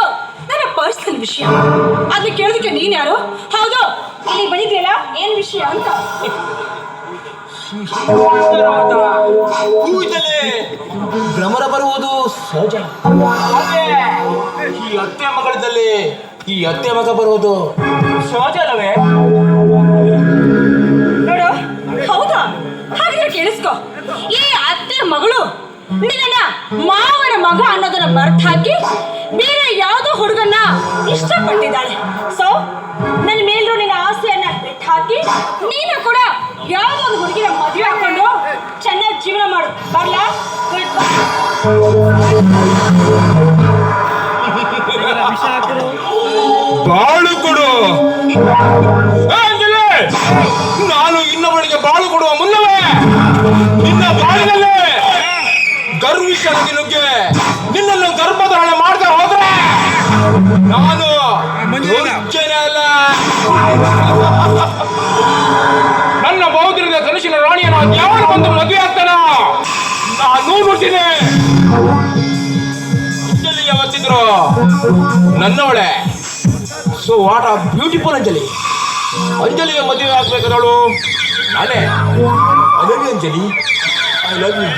ಒಂದು ವಿಷಯ. ಅದನ್ನ ಕೇಳೋದಕ್ಕೆ ನೀನ್ ಯಾರು? ಹೌದು. ಇಲ್ಲಿ ಬಂದಿದ್ಯಲ್ಲ? ಏನ್ ವಿಷಯ ಅಂತ. ಕೂದಲೇ ಭ್ರಮರ ಬರುವುದು ಸಹಜ. ಹಾಗೆ ಈ ಅತ್ತೆ ಮಗಳದಲ್ಲಿ ಈ ಅತ್ತೆ ಮಗ ಬರುವುದು ಸಹಜ ಅಲ್ಲವೇ? ನೋಡು. ಹೌದಾ? ಹಾಗಿದ್ರೆ ಕೇಳಿಸ್ಕೊ. ಈ ಅತ್ತೆ ಮಗಳು ನಿನ್ನ ಮಾವನ ಮಗ ಅನ್ನೋದನ್ನ ಮರ್ತ್ ಹಾಕಿ ಬೇರೆ ಯಾವುದೋ ಹುಡುಗನ್ನ ಇಷ್ಟಪಟ್ಟಿದ್ದಾಳೆ. ಸೊ ನನ್ನ ಮೇಲೂ ನಿನ್ನ ಆಸೆಯನ್ನ ಬಿಟ್ಟು ಹಾಕಿ ನೀನು ಕೂಡ ಯಾವುದೋ ಒಂದು ಹುಡುಗಿನ ಮದುವೆ ಹಾಕೊಂಡು ಚೆನ್ನಾಗಿ ಜೀವನ ಮಾಡು. ಬರ್ಲಾ? ಬಾಳು ಕೊಡು! ನಾನು ಇನ್ನೊಬ್ಬಳಿಗೆ ಬಾಳು ಕೊಡುವ ಮುನ್ನವೇ? ನಿನ್ನ ಬಾಳಿನಲ್ಲೇ ಗರ್ವಿಷನಿಗೆ ನುಗ್ಗಿ ನಾನು ಅಲ್ಲ ನನ್ನ ಬೌದ್ಧದ ಕನಸಿನ ರಾಣಿಯನ್ನು ಯಾವನು ಬಂದು ಮದುವೆ ಆಗ್ತಾನ ನಾನು ಅಂಜಲಿ ಯಾವತ್ತಿದ್ರು? ನನ್ನವಳೆ. So what a beautiful Anjali. ಅಂಜಲಿಗೆ ಮದುವೆ ಆಗ್ಬೇಕಾದವಳು ನಾನೇ. ಅದೇ ಅಂಜಲಿ. I love you